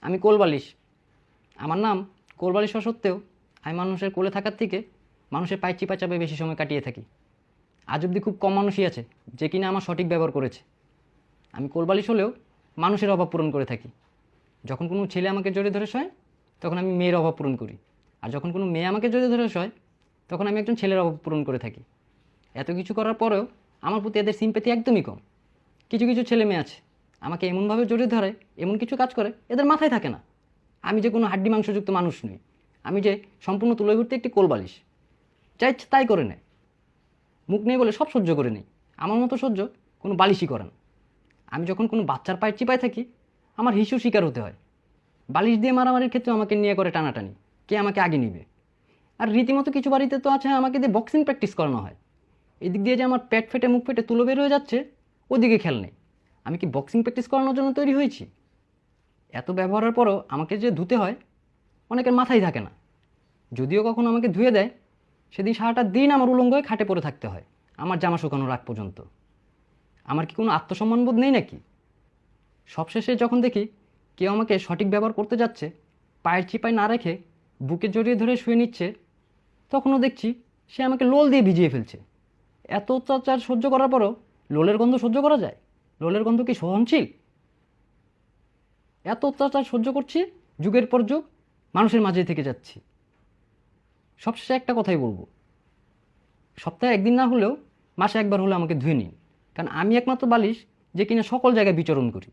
আমি কোলবালিশ। আমার নাম কোলবালিশ হওয়া সত্ত্বেও আমি মানুষের কোলে থাকার থেকে মানুষের পায়ে চিপা চাপে বেশি সময় কাটিয়ে থাকি। আজ অবধি খুব কম মানুষই আছে যে কিনা আমার সঠিক ব্যবহার করেছে। আমি কোলবালিশ হলেও মানুষের অভাব পূরণ করে থাকি। যখন কোনো ছেলে আমাকে জড়িয়ে ধরে শয়, তখন আমি মেয়ের অভাব পূরণ করি। আর যখন কোনো মেয়ে আমাকে জড়িয়ে ধরে শয়, তখন আমি একজন ছেলের অভাব পূরণ করে থাকি। এত কিছু করার পরেও আমার প্রতি এদের সিম্পেথি একদমই কম। কিছু কিছু ছেলে মেয়ে আছে আমাকে এমনভাবে জড়িয়ে ধরে, এমন কিছু কাজ করে, এদের মাথায় থাকে না। আমি যে কোনো হাড্ডি মাংসযুক্ত মানুষ নই। আমি যে সম্পূর্ণ তুলে ঘুরতে একটি কোলবালিশ। ইচ্ছে তাই করে নেয়। মুখ নেই বলে সব সহ্য করে নেই। আমার মতো সহ্য কোনো বালিশই করে না। আমি যখন কোনো বাচ্চার পায়ে চিপায় থাকি, আমার হিসু শিকার হতে হয়। বালিশ দিয়ে মারামারির ক্ষেত্রে আমাকে নিয়ে করে টানাটানি। কে আমাকে আগে নিবে? আর রীতিমতো কিছু বাড়িতে তো আছে আমাকে দিয়ে বক্সিং প্র্যাকটিস করানো হয়। এদিক দিয়ে যে আমার পেট ফেটে মুখ ফেটে তুলো বের হয়ে যাচ্ছে, ওদিকে খেয়াল নেই। আমি কি বক্সিং প্র্যাকটিস করানোর জন্য তৈরি হয়েছি? এত ব্যবহারের পরও আমাকে যে ধুতে হয়, অনেকের মাথায় থাকে না। যদিও কখনো আমাকে ধুয়ে দেয়, সেদিন সারাটা দিন আমার উলঙ্গ হয়ে খাটে পড়ে থাকতে হয়, আমার জামা শুকানোর আগ পর্যন্ত। আমার কি কোনো আত্মসম্মানবোধ নেই নাকি? সবশেষে যখন দেখি কেউ আমাকে সঠিক ব্যবহার করতে যাচ্ছে, পায়ের চিপায় না রেখে বুকে জড়িয়ে ধরে শুয়ে নিচ্ছে, তখনও দেখছি সে আমাকে লোল দিয়ে ভিজিয়ে ফেলছে। এত অত্যাচার সহ্য করার পরও লোলের গন্ধ সহ্য করা যায়? লোলের গন্ধ কি সহনশীল এত অত্যাচার সহ্য করছি? যুগের পর যুগ মানুষের মাঝে থেকে যাচ্ছি। সবশেষে একটা কথাই বলব। সপ্তাহে একদিন না হলেও মাসে একবার হলে আমাকে ধুয়ে নিন। কারণ আমি একমাত্র বালিশ যে কিনা সকল জায়গায় বিচরণ করি।